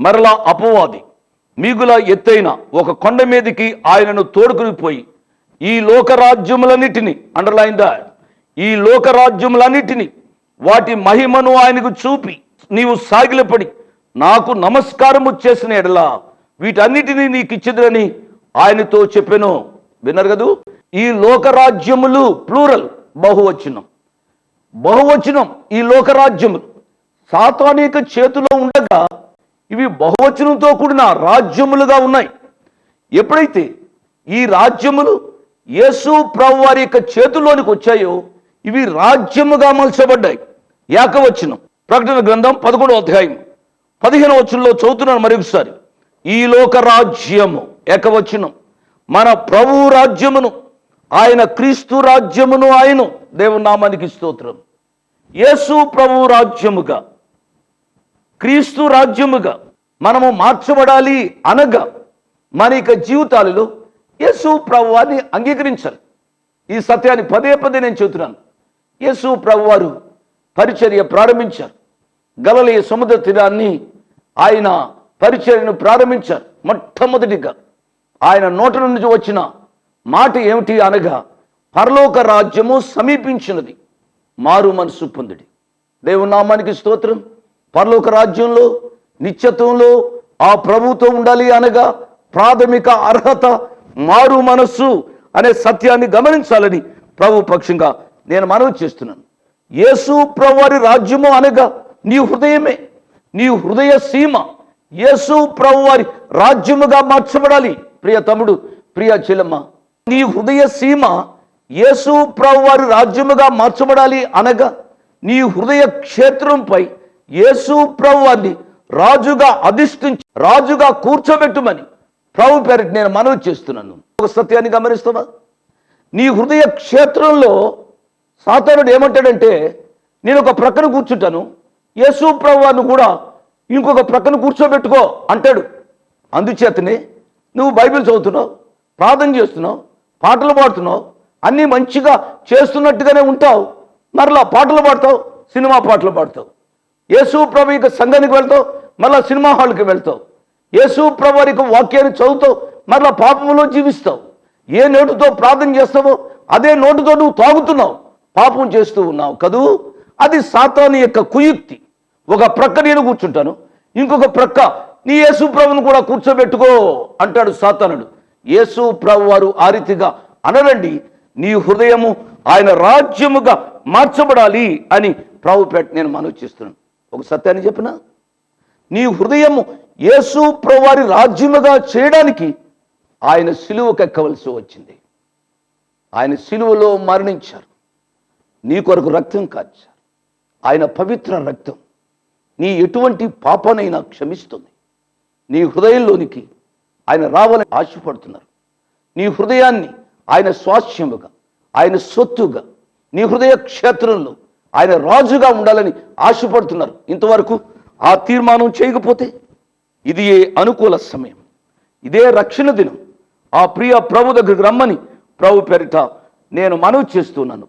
మరలా అపవాది మీగుల ఎత్తైన ఒక కొండ మీదకి ఆయనను తోడుకుని పోయి ఈ లోకరాజ్యములన్నిటిని అండర్లైన్ దా ఈ లోకరాజ్యములన్నిటిని వాటి మహిమను ఆయనకు చూపి నీవు సాగిలపడి నాకు నమస్కారము చేసిన ఎడలా వీటన్నిటినీ నీకు ఇచ్చిదురని ఆయనతో చెప్పాను. విన్నారు కదూ? ఈ లోకరాజ్యములు ప్లూరల్ బహువచనం. బహువచనం ఈ లోకరాజ్యములు. సాతానిక చేతిలో ఉండగా ఇవి బహువచనంతో కూడిన రాజ్యములుగా ఉన్నాయి. ఎప్పుడైతే ఈ రాజ్యములు యేసు ప్రభు వారి యొక్క చేతుల్లోనికి వచ్చాయో ఇవి రాజ్యముగా మలచబడ్డాయి. ఏకవచనం. ప్రకటన గ్రంథం పదకొండవ అధ్యాయం. పదిహేను వచనంలో చదువుతున్నాను మరొకసారి. ఈ లోక రాజ్యము. ఏకవచనం. మన ప్రభు రాజ్యమును ఆయన క్రీస్తు రాజ్యమును ఆయన. దేవునామానికి స్తోత్రం. యేసు ప్రభు రాజ్యముగా క్రీస్తు రాజ్యముగా మనము మార్చబడాలి అనగా మన యొక్క జీవితాలలో యేసు ప్రభువాన్ని అంగీకరించాలి. ఈ సత్యాన్ని పదే పదే నేను చెబుతున్నాను. యేసు ప్రభువారు పరిచర్య ప్రారంభించారు. గలలియ సముద్ర తీరాన్ని ఆయన పరిచర్యను ప్రారంభించారు మొట్టమొదటిగా. ఆయన నోట నుంచి వచ్చిన మాట ఏమిటి అనగా పరలోక రాజ్యము సమీపించినది మారు మనసు పొందుడి. దేవునామానికి స్తోత్రం. పరలోక రాజ్యంలో నిత్యత్వంలో ఆ ప్రభుతో ఉండాలి అనగా ప్రాథమిక అర్హత మారు మనస్సు అనే సత్యాన్ని గమనించాలని ప్రభు పక్షంగా నేను మనవి చేస్తున్నాను. యేసు ప్రభువారి రాజ్యము అనగా నీ హృదయమే నీ హృదయ సీమ. యేసు ప్రభువారి రాజ్యముగా మార్చబడాలి. ప్రియ తమ్ముడు ప్రియ చెల్లమ్మ నీ హృదయ సీమ యేసు ప్రభువారి రాజ్యముగా మార్చబడాలి అనగా నీ హృదయ క్షేత్రంపై యేసు ప్రభువారిని రాజుగా అధిష్ఠించి రాజుగా కూర్చోబెట్టుమని ప్రభు పేరిట నేను మనవి చేస్తున్నాను. ఒక సత్యాన్ని గమనిస్తావా? నీ హృదయ క్షేత్రంలో సాతానుడు ఏమంటాడంటే నేను ఒక ప్రక్కన కూర్చుంటాను యేసు ప్రభువాన్ని కూడా ఇంకొక ప్రక్కన కూర్చోబెట్టుకో అంటాడు. అందుచేతనే నువ్వు బైబిల్ చదువుతున్నావు ప్రార్థన చేస్తున్నావు పాటలు పాడుతున్నావు అన్నీ మంచిగా చేస్తున్నట్టుగానే ఉంటావు. మరలా పాటలు పాడతావు సినిమా పాటలు పాడతావు. యేసు ప్రభు యొక్క సంఘానికి వెళ్తావు మళ్ళా సినిమా హాల్కి వెళ్తావు. యేసు ప్రభు యొక్క వాక్యాన్ని చదువుతావు మరలా పాపంలో జీవిస్తావు. ఏ నోటుతో ప్రార్థన చేస్తావో అదే నోటుతో నువ్వు తాగుతున్నావు పాపం చేస్తూ ఉన్నావు కదూ? అది సాతాను యొక్క కుయుక్తి. ఒక ప్రక్క నేను కూర్చుంటాను ఇంకొక ప్రక్క నీ యేసు ప్రభుని కూడా కూర్చోబెట్టుకో అంటాడు సాతానుడు. యేసు ప్రభు వారు ఆ రీతిగా అనరండి నీ హృదయము ఆయన రాజ్యముగా మార్చబడాలి అని ప్రభుపేట నేను మనవి చేస్తున్నాను. ఒక సత్యాన్ని చెప్పిన? నీ హృదయము యేసు ప్రవారి రాజ్యముగా చేయడానికి ఆయన సిలువకు ఎక్కవలసి వచ్చింది. ఆయన సిలువలో మరణించారు. నీ కొరకు రక్తం కాచారు. ఆయన పవిత్ర రక్తం నీ ఎటువంటి పాపనైనా క్షమిస్తుంది. నీ హృదయంలోనికి ఆయన రావాలని ఆశపడుతున్నారు. నీ హృదయాన్ని ఆయన స్వాస్థ్యముగా ఆయన సొత్తుగా నీ హృదయ క్షేత్రంలో ఆయన రాజుగా ఉండాలని ఆశపడుతున్నారు. ఇంతవరకు ఆ తీర్మానం చేయకపోతే ఇది ఏ అనుకూల సమయం. ఇదే రక్షణ దినం. ఆ ప్రియ ప్రభు దగ్గరికి రమ్మని ప్రభు పేరిట నేను మనవి చేస్తున్నాను.